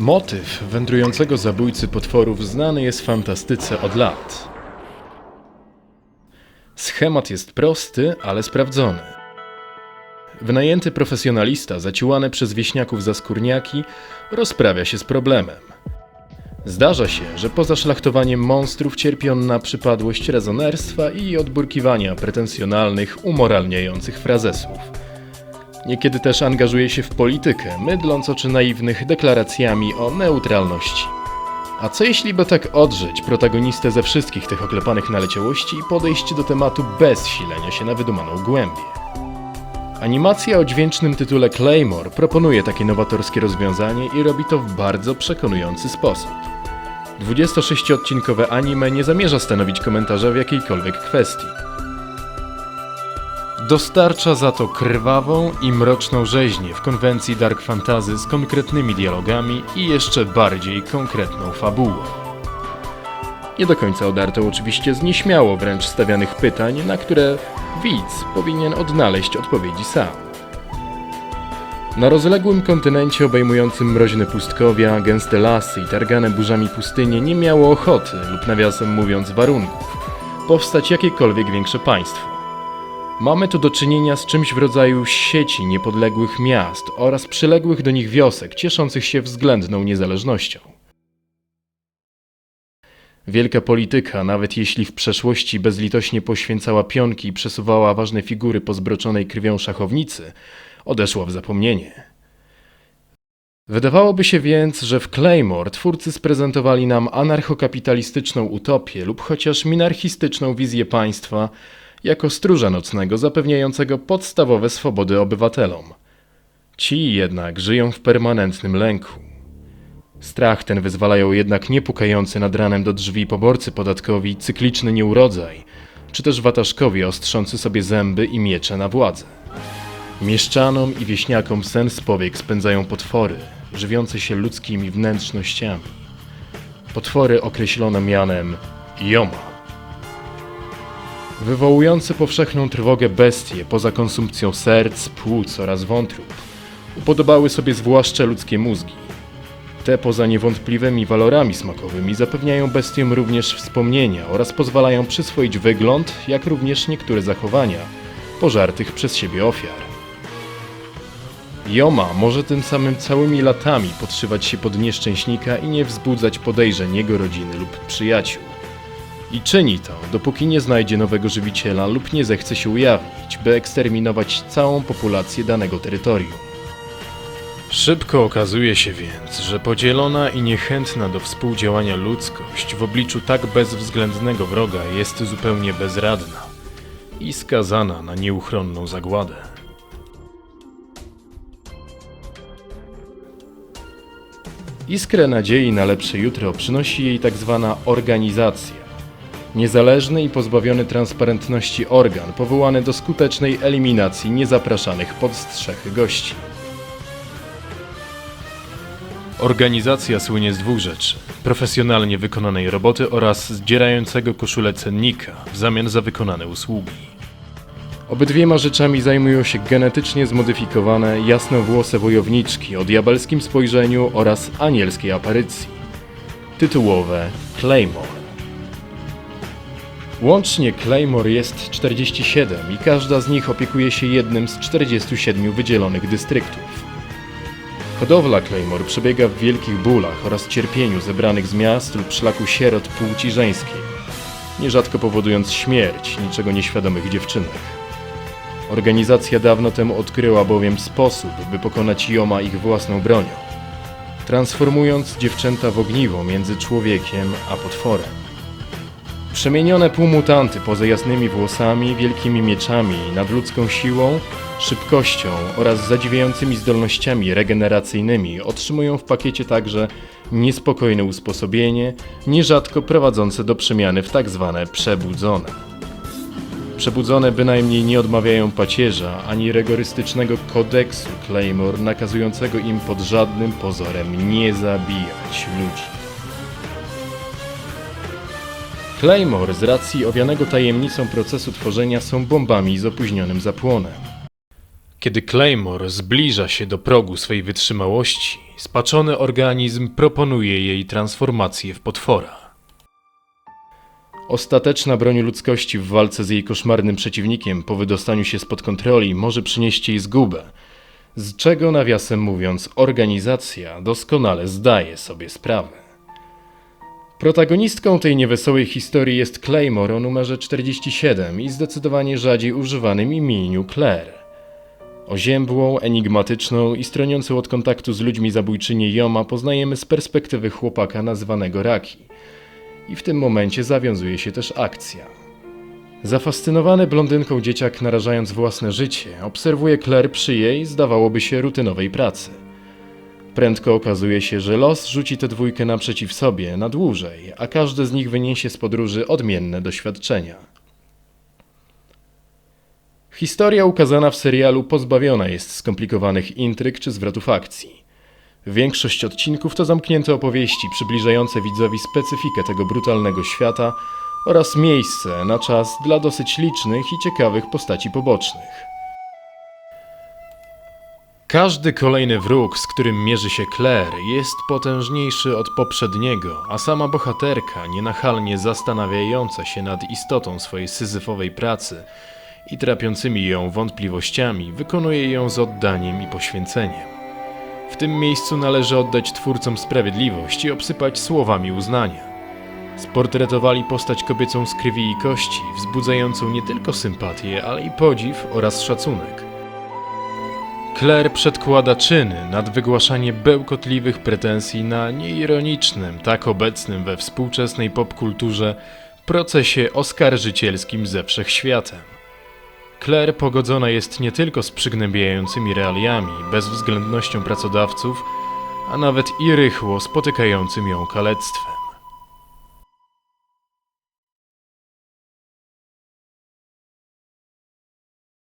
Motyw wędrującego zabójcy potworów znany jest fantastyce od lat. Schemat jest prosty, ale sprawdzony. Wynajęty profesjonalista, zaciłany przez wieśniaków za skórniaki, rozprawia się z problemem. Zdarza się, że poza szlachtowaniem monstrów cierpi on na przypadłość rezonerstwa i odburkiwania pretensjonalnych, umoralniających frazesów. Niekiedy też angażuje się w politykę, mydląc oczy naiwnych deklaracjami o neutralności. A co jeśli by tak odrzeć protagonistę ze wszystkich tych oklepanych naleciałości i podejść do tematu bez silenia się na wydumaną głębię? Animacja o dźwięcznym tytule Claymore proponuje takie nowatorskie rozwiązanie i robi to w bardzo przekonujący sposób. 26-odcinkowe anime nie zamierza stanowić komentarza w jakiejkolwiek kwestii. Dostarcza za to krwawą i mroczną rzeźnię w konwencji dark fantasy z konkretnymi dialogami i jeszcze bardziej konkretną fabułą. Nie do końca odartą oczywiście z nieśmiało wręcz stawianych pytań, na które widz powinien odnaleźć odpowiedzi sam. Na rozległym kontynencie obejmującym mroźne pustkowia, gęste lasy i targane burzami pustynie nie miało ochoty, lub nawiasem mówiąc warunków, powstać jakiekolwiek większe państwo. Mamy tu do czynienia z czymś w rodzaju sieci niepodległych miast oraz przyległych do nich wiosek cieszących się względną niezależnością. Wielka polityka, nawet jeśli w przeszłości bezlitośnie poświęcała pionki i przesuwała ważne figury po zbroczonej krwią szachownicy, odeszła w zapomnienie. Wydawałoby się więc, że w Claymore twórcy sprezentowali nam anarchokapitalistyczną utopię lub chociaż minarchistyczną wizję państwa jako stróża nocnego zapewniającego podstawowe swobody obywatelom. Ci jednak żyją w permanentnym lęku. Strach ten wyzwalają jednak nie pukający nad ranem do drzwi poborcy podatkowi cykliczny nieurodzaj, czy też wataszkowie ostrzący sobie zęby i miecze na władzę. Mieszczanom i wieśniakom sen z powiek spędzają potwory, żywiące się ludzkimi wnętrznościami. Potwory określono mianem Joma. Wywołujące powszechną trwogę bestie poza konsumpcją serc, płuc oraz wątrób upodobały sobie zwłaszcza ludzkie mózgi. Te poza niewątpliwymi walorami smakowymi zapewniają bestiom również wspomnienia oraz pozwalają przyswoić wygląd, jak również niektóre zachowania pożartych przez siebie ofiar. Joma może tym samym całymi latami podszywać się pod nieszczęśnika i nie wzbudzać podejrzeń jego rodziny lub przyjaciół. I czyni to, dopóki nie znajdzie nowego żywiciela lub nie zechce się ujawnić, by eksterminować całą populację danego terytorium. Szybko okazuje się więc, że podzielona i niechętna do współdziałania ludzkość w obliczu tak bezwzględnego wroga jest zupełnie bezradna i skazana na nieuchronną zagładę. Iskrę nadziei na lepsze jutro przynosi jej tak zwana organizacja. Niezależny i pozbawiony transparentności organ powołany do skutecznej eliminacji niezapraszanych pod strzechy gości. Organizacja słynie z dwóch rzeczy: profesjonalnie wykonanej roboty oraz zdzierającego koszulę cennika w zamian za wykonane usługi. Obydwiema rzeczami zajmują się genetycznie zmodyfikowane, jasnowłose wojowniczki o diabelskim spojrzeniu oraz anielskiej aparycji. Tytułowe Claymore. Łącznie Claymore jest 47 i każda z nich opiekuje się jednym z 47 wydzielonych dystryktów. Hodowla Claymore przebiega w wielkich bólach oraz cierpieniu zebranych z miast lub szlaku sierot płci żeńskiej, nierzadko powodując śmierć niczego nieświadomych dziewczynek. Organizacja dawno temu odkryła bowiem sposób, by pokonać Joma ich własną bronią, transformując dziewczęta w ogniwo między człowiekiem a potworem. Przemienione półmutanty poza jasnymi włosami, wielkimi mieczami, nadludzką siłą, szybkością oraz zadziwiającymi zdolnościami regeneracyjnymi otrzymują w pakiecie także niespokojne usposobienie, nierzadko prowadzące do przemiany w tak zwane przebudzone. Przebudzone bynajmniej nie odmawiają pacierza ani rygorystycznego kodeksu Claymore nakazującego im pod żadnym pozorem nie zabijać ludzi. Claymore z racji owianego tajemnicą procesu tworzenia są bombami z opóźnionym zapłonem. Kiedy Claymore zbliża się do progu swej wytrzymałości, spaczony organizm proponuje jej transformację w potwora. Ostateczna broń ludzkości w walce z jej koszmarnym przeciwnikiem po wydostaniu się spod kontroli może przynieść jej zgubę, z czego nawiasem mówiąc organizacja doskonale zdaje sobie sprawę. Protagonistką tej niewesołej historii jest Claymore o numerze 47 i zdecydowanie rzadziej używanym imieniu Claire. Oziębłą, enigmatyczną i stroniącą od kontaktu z ludźmi zabójczynię Joma poznajemy z perspektywy chłopaka nazywanego Raki. I w tym momencie zawiązuje się też akcja. Zafascynowany blondynką dzieciak narażając własne życie, obserwuje Claire przy jej, zdawałoby się, rutynowej pracy. Prędko okazuje się, że los rzuci tę dwójkę naprzeciw sobie na dłużej, a każdy z nich wyniesie z podróży odmienne doświadczenia. Historia ukazana w serialu pozbawiona jest skomplikowanych intryg czy zwrotów akcji. Większość odcinków to zamknięte opowieści przybliżające widzowi specyfikę tego brutalnego świata oraz miejsce na czas dla dosyć licznych i ciekawych postaci pobocznych. Każdy kolejny wróg, z którym mierzy się Claire, jest potężniejszy od poprzedniego, a sama bohaterka, nienachalnie zastanawiająca się nad istotą swojej syzyfowej pracy i trapiącymi ją wątpliwościami, wykonuje ją z oddaniem i poświęceniem. W tym miejscu należy oddać twórcom sprawiedliwość i obsypać słowami uznania. Sportretowali postać kobiecą z krwi i kości, wzbudzającą nie tylko sympatię, ale i podziw oraz szacunek. Claire przedkłada czyny nad wygłaszanie bełkotliwych pretensji na nieironicznym, tak obecnym we współczesnej popkulturze procesie oskarżycielskim ze wszechświatem. Claire pogodzona jest nie tylko z przygnębiającymi realiami, bezwzględnością pracodawców, a nawet i rychło spotykającym ją kalectwem.